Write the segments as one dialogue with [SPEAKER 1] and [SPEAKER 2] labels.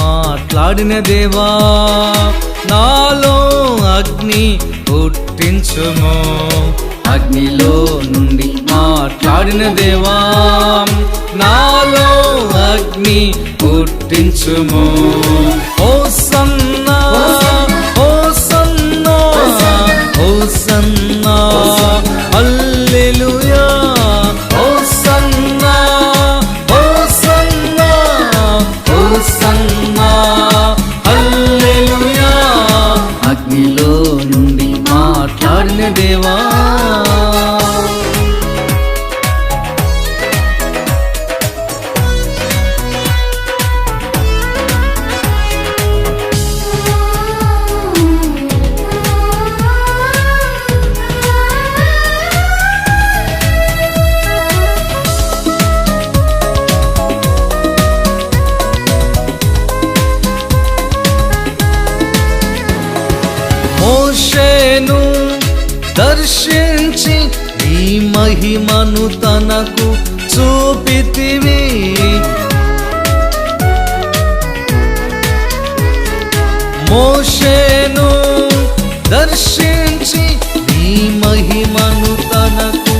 [SPEAKER 1] మాట్లాడిన దేవా నాలో అగ్ని పుట్టించుము. అగ్నిలో నుండి మాట్లాడిన దేవా నాలో అగ్ని పుట్టించుము. ఓ సన్నా ఓ సన్నా ఓ సన్నా మాట్లాడిన దేవా మోషేను దర్శించి నీ మహిమను తనకు చూపితివి మోషేను దర్శించి నీ మహిమను తనకు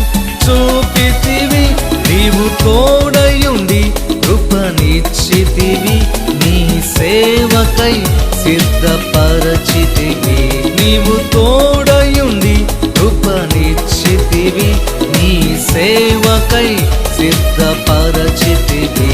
[SPEAKER 1] చూపితివి నీవు తోడయుండి కృపనిచ్చితివి నీ సేవకై సిద్ధపరచితివి నీవు తోడయుండి కృపనిచ్చితివి నీ సేవకై సిద్ధపరచితివి.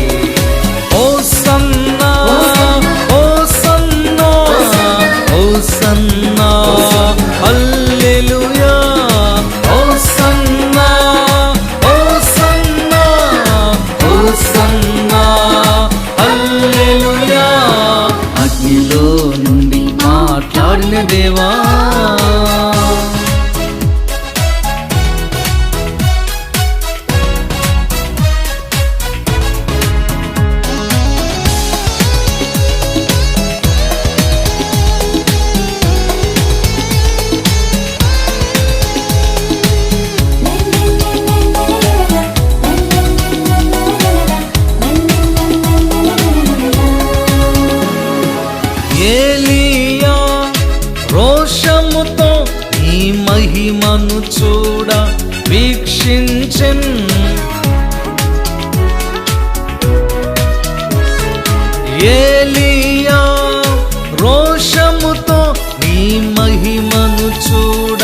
[SPEAKER 1] చూడ వీక్షించెన్ ఏలియా రోషముతో నీ మహిమను చూడ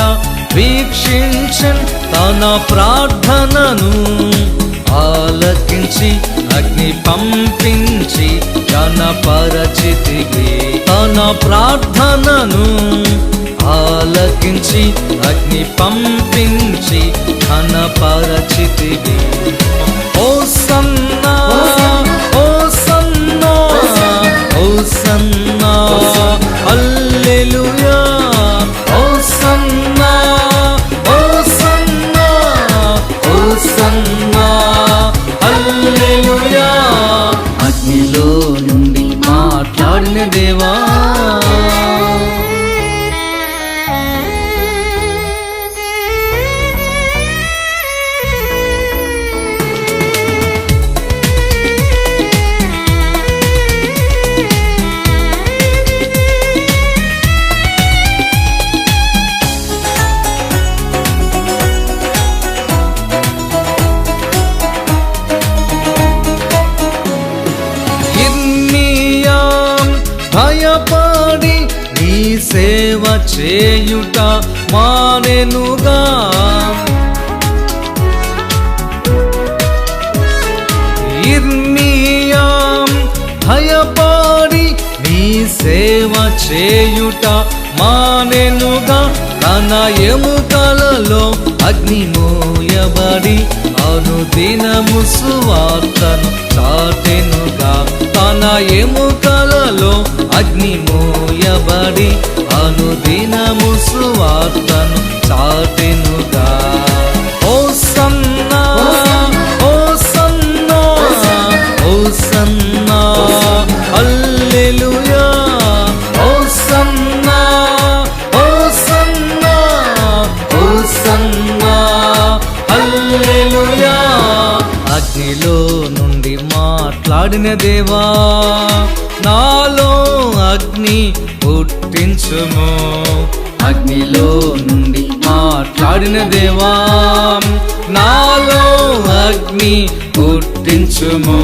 [SPEAKER 1] వీక్షించన్ తన ప్రార్థనను ఆలకించి అగ్ని పంపించి జనపరచితివి తన ప్రార్థనను ఆలకించి అగ్ని పంపించి ఘనపరచితివి. ఓ సేవ చేయుట మానెనుగా. ఇర్మియాం భయపడి నీ సేవ చేయుట మానెనుగా. తన ఎముకలలో అగ్ని మోయబడి అనుదినము సువార్తను చాటెనుగా. తన ఎముకలలో అగ్ని మోయబడి అనుదినము సువార్తను చాటెనుగా నుండి మాట్లాడిన దేవా నాలో అగ్ని పుట్టించుము. అగ్నిలో నుండి మాట్లాడిన దేవా నాలో అగ్ని పుట్టించుము.